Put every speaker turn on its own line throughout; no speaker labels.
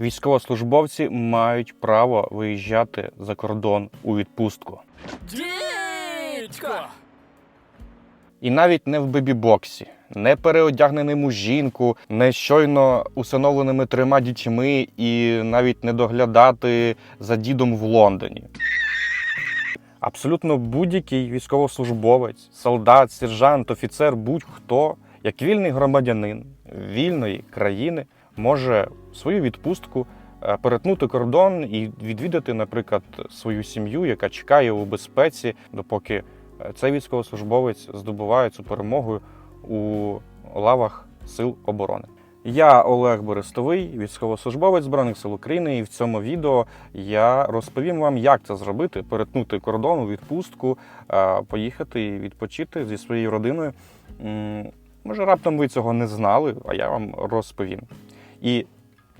Військовослужбовці мають право виїжджати за кордон у відпустку.
Дідько!
І навіть не в бебі-боксі, не переодягненим у жінку, не щойно усиновленими трьома дітьми і навіть не доглядати за дідом в Лондоні. Абсолютно будь-який військовослужбовець, солдат, сержант, офіцер, будь-хто, як вільний громадянин вільної країни, може свою відпустку е, перетнути кордон і відвідати, наприклад, свою сім'ю, яка чекає у безпеці, допоки е, цей військовослужбовець здобуває цю перемогу у лавах Сил оборони. Я Олег Берестовий, військовослужбовець Збройних сил України, і в цьому відео я розповім вам, як це зробити: перетнути кордон у відпустку, е, поїхати і відпочити зі своєю родиною. Може, раптом ви цього не знали, а я вам розповім. І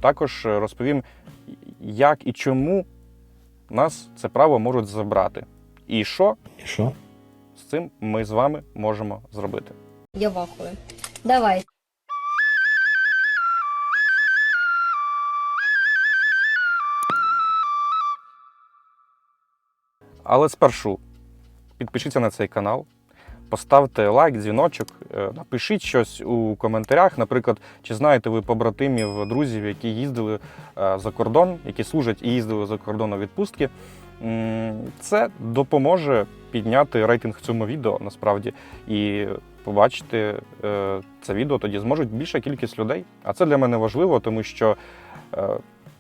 також розповім, як і чому нас це право можуть забрати. І що
І що?
з цим ми з вами можемо зробити.
Я в ахуе. Давай.
Але спершу підпишіться на цей канал, поставте лайк, дзвіночок, е, напишіть щось у коментарях. Наприклад, чи знаєте ви побратимів, друзів, які їздили е, за кордон, які служать і їздили за кордон у відпустки. Це допоможе підняти рейтинг цьому відео насправді і побачити е, це відео тоді зможуть більша кількість людей. А це для мене важливо, тому що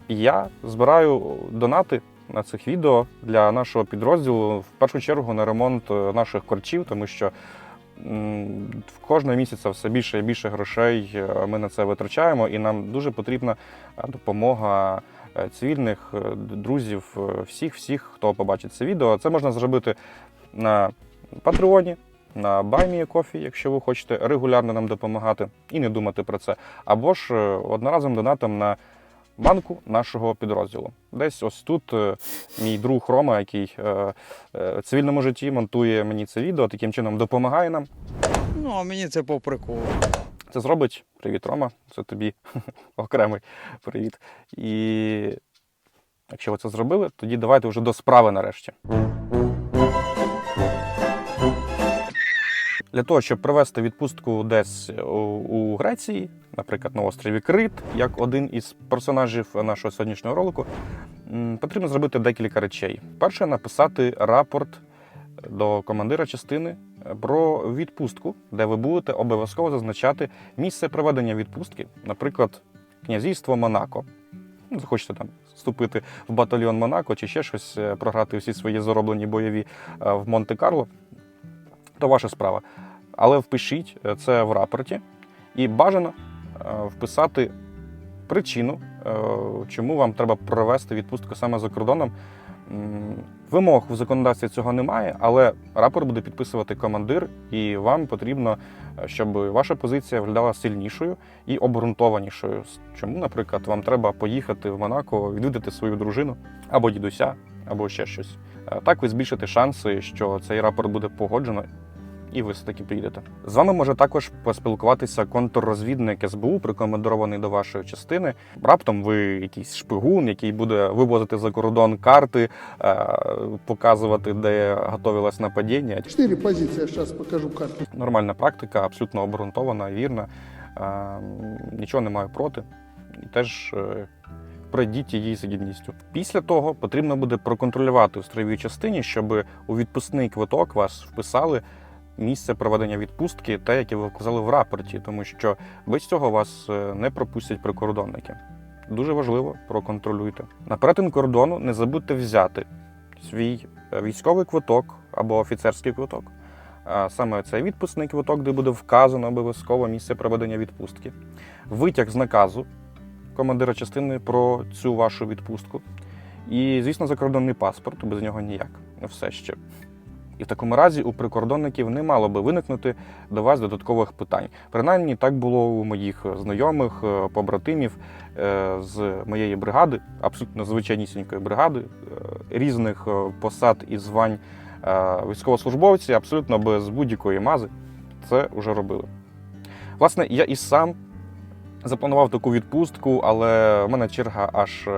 я збираю донати на цих відео для нашого підрозділу в першу чергу на ремонт е, наших корчів, тому що в кожного місяця все більше і більше грошей е, ми на це витрачаємо, і нам дуже потрібна е, допомога цивільних друзів, всіх, всіх, хто побачить це відео. Це можна зробити на Патреоні. На Баймія Кофі, якщо ви хочете регулярно нам допомагати і не думати про це, або ж одноразовим донатом на банку нашого підрозділу. Десь ось тут е, мій друг Рома, який е, е, в цивільному житті монтує мені це відео, таким чином допомагає нам.
Ну, а мені це по приколу.
Це зробить. Привіт, Рома. Це тобі окремий привіт. І якщо ви це зробили, тоді давайте вже до справи нарешті. Для того, щоб провести відпустку десь у, Греції, наприклад, на острові Крит, як один із персонажів нашого сьогоднішнього ролику, потрібно зробити декілька речей. Перше, написати рапорт до командира частини про відпустку, де ви будете обов'язково зазначати місце проведення відпустки, наприклад, князівство Монако. Ну, захочете там вступити в батальйон Монако чи ще щось, е, програти всі свої зароблені бойові е, в Монте-Карло, то ваша справа. Але впишіть е, це в рапорті і бажано е, вписати причину, е, чому вам треба провести відпустку саме за кордоном. Вимог в законодавстві цього немає, але рапорт буде підписувати командир, і вам потрібно, щоб ваша позиція виглядала сильнішою і обґрунтованішою. Чому, наприклад, вам треба поїхати в Монако, відвідати свою дружину або дідуся, або ще щось. Так ви збільшите шанси, що цей рапорт буде погоджено. І ви все-таки приїдете. З вами може також поспілкуватися контррозвідник СБУ, прикомандирований до вашої частини. Раптом ви якийсь шпигун, який буде вивозити за кордон карти, е, показувати, де готовилось нападіння.
Четыре позиции, я сейчас покажу карту.
Нормальна практика, абсолютно обґрунтована, вірна. Е, Нічого не маю проти. І теж е, пройдіть її з гідністю. Після того потрібно буде проконтролювати в строєвій частині, щоб у відпускний квиток вас вписали місце проведення відпустки, те, яке ви вказали в рапорті, тому що без цього вас е, не пропустять прикордонники. Дуже важливо, проконтролюйте. На перетин кордону не забудьте взяти свій е, військовий квиток або офіцерський квиток. Саме цей відпускний квиток, де буде вказано обов'язково місце проведення відпустки, витяг з наказу командира частини про цю вашу відпустку. І, звісно, закордонний паспорт, без нього ніяк. Все ще. І в такому разі у прикордонників не мало би виникнути до вас додаткових питань. Принаймні, так було у моїх знайомих, е, побратимів е, з моєї бригади, абсолютно звичайнісінької бригади, е, різних посад і звань е, військовослужбовці, абсолютно без будь-якої мази це вже робили. Власне, я і сам Запланував таку відпустку, але в мене черга аж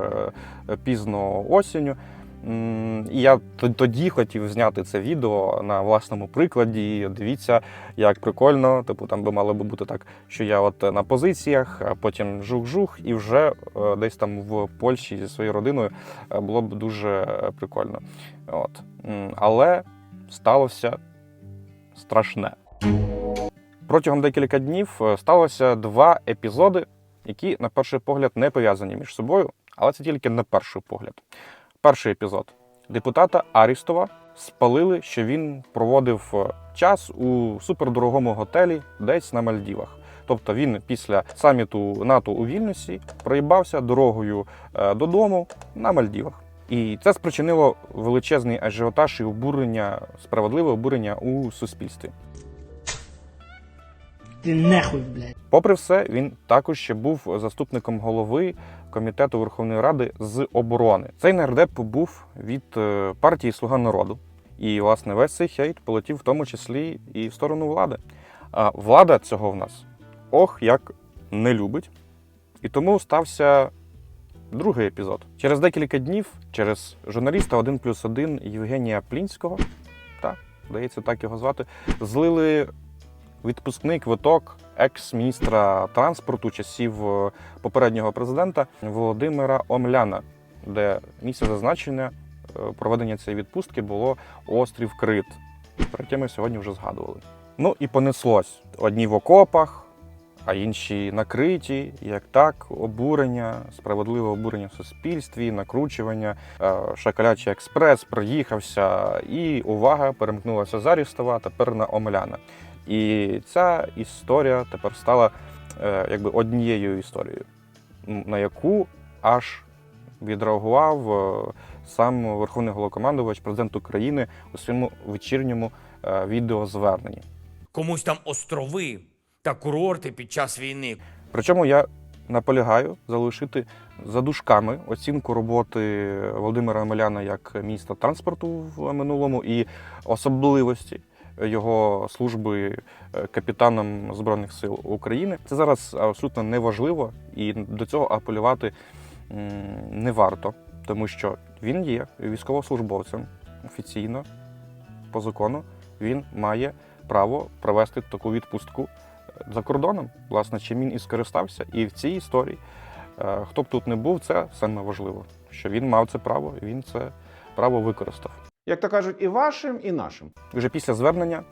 пізно осінню. І я тоді хотів зняти це відео на власному прикладі. Дивіться, як прикольно. Типу, там би мало би бути так, що я от на позиціях, а потім жух-жух, і вже е, десь там в Польщі зі своєю родиною е, було б дуже е, прикольно. От. Але сталося страшне. Протягом декілька днів сталося два епізоди, які, на перший погляд, не пов'язані між собою, але це тільки на перший погляд. Перший епізод. Депутата Арістова спалили, що він проводив е, час у супердорогому готелі десь на Мальдівах. Тобто він після саміту НАТО у Вільнюсі проїбався дорогою е, додому на Мальдівах. І це спричинило величезний ажіотаж і обурення, справедливе обурення у суспільстві.
Ти нахуй, блядь.
Попри все, він також ще був заступником голови комітету Верховної Ради з оборони. Цей нардеп був від е, партії Слуга народу. І, власне, весь цей хейт полетів в тому числі і в сторону влади. А влада цього в нас ох як не любить. І тому стався другий епізод. Через декілька днів, через журналіста 1 плюс 1 Євгенія Плінського, так, здається, так його звати, злили відпускний квиток екс-міністра транспорту часів е, попереднього президента Володимира Омляна, де місце зазначення е, проведення цієї відпустки було острів Крит, про яке ми сьогодні вже згадували. Ну і понеслось одні в окопах, а інші накриті, як так, обурення, справедливе обурення в суспільстві, накручування. Е, Шакалячий експрес проїхався, і увага перемкнулася з Арістова тепер на Омеляна. І ця історія тепер стала е, якби однією історією, на яку аж відреагував е, сам Верховний Головнокомандувач, президент України у своєму вечірньому е, відеозверненні.
комусь там острови та курорти під час війни.
Причому я наполягаю залишити за дужками оцінку роботи Володимира Омеляна як міністра транспорту в минулому і особливості його служби е, капітаном Збройних сил України. Це зараз абсолютно неважливо, і до цього апелювати не варто, тому що він є військовослужбовцем офіційно по закону. Він має право провести таку відпустку за кордоном, власне, чим він і скористався. І в цій історії, е, хто б тут не був, це саме важливо, що він мав це право, він це право використав.
Як то кажуть, і вашим, і нашим.
Вже після звернення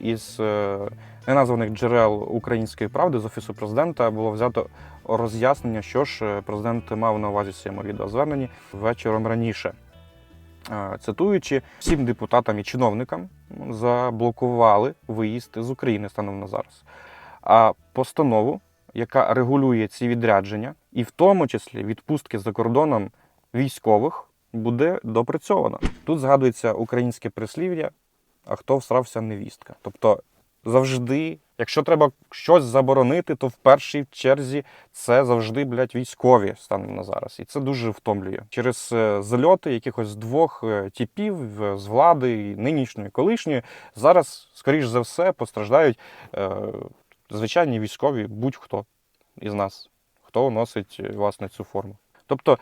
із е, неназваних джерел української правди з офісу президента було взято роз'яснення, що ж е, президент мав на увазі в своєму відеозверненні вечором раніше. Е, Цитуючи, всім депутатам і чиновникам заблокували виїзд з України станом на зараз. А постанову, яка регулює ці відрядження, і в тому числі відпустки за кордоном військових, буде допрацьовано. Тут згадується українське прислів'я, а хто всрався невістка. Тобто завжди, якщо треба щось заборонити, то в першій черзі це завжди, блядь, військові станом на зараз. І це дуже втомлює. Через е, зальоти якихось двох е, типів з влади, нинішньої, колишньої, зараз, скоріш за все, постраждають е, звичайні військові, будь-хто із нас, хто носить е, власне цю форму. Тобто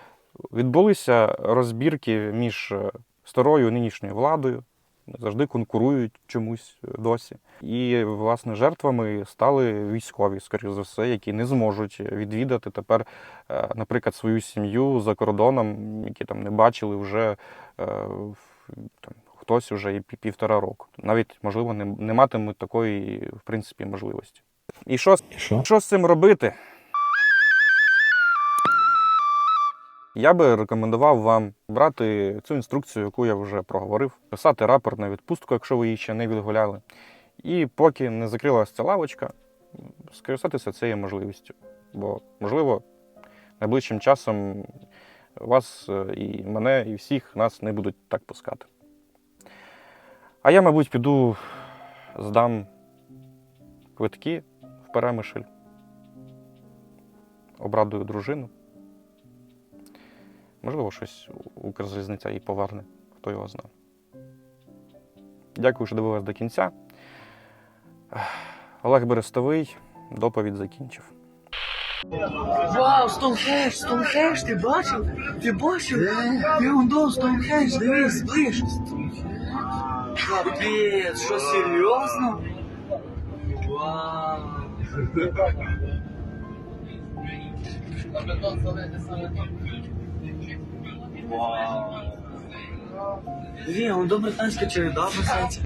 відбулися розбірки між е, старою і нинішньою владою, завжди конкурують чомусь е, досі. І, власне, жертвами стали військові, скоріш за все, які не зможуть відвідати тепер, е, наприклад, свою сім'ю за кордоном, які там не бачили вже там, хтось вже і півтора року. Навіть, можливо, не, не матимуть такої, в принципі, можливості. І що,
Що?
що з цим робити? Я би рекомендував вам брати цю інструкцію, яку я вже проговорив, писати рапорт на відпустку, якщо ви її ще не відгуляли. І поки не закрилася ця лавочка, скористатися цією можливістю. Бо, можливо, найближчим часом вас е, і мене, і всіх нас не будуть так пускати. А я, мабуть, піду здам квитки в Перемишль, обрадую дружину. Можливо, щось Укрзалізниця і поверне, хто його знає. Дякую, що дивились до кінця. Олег Берестовий доповідь закінчив.
Вау, Стоунхендж, Стоунхендж, ти бачив? Ти бачив? Ти он до Стоунхендж, дивись, зближ. Капець, що серйозно? Вау. Вау. Диви, он до британська череда бросається.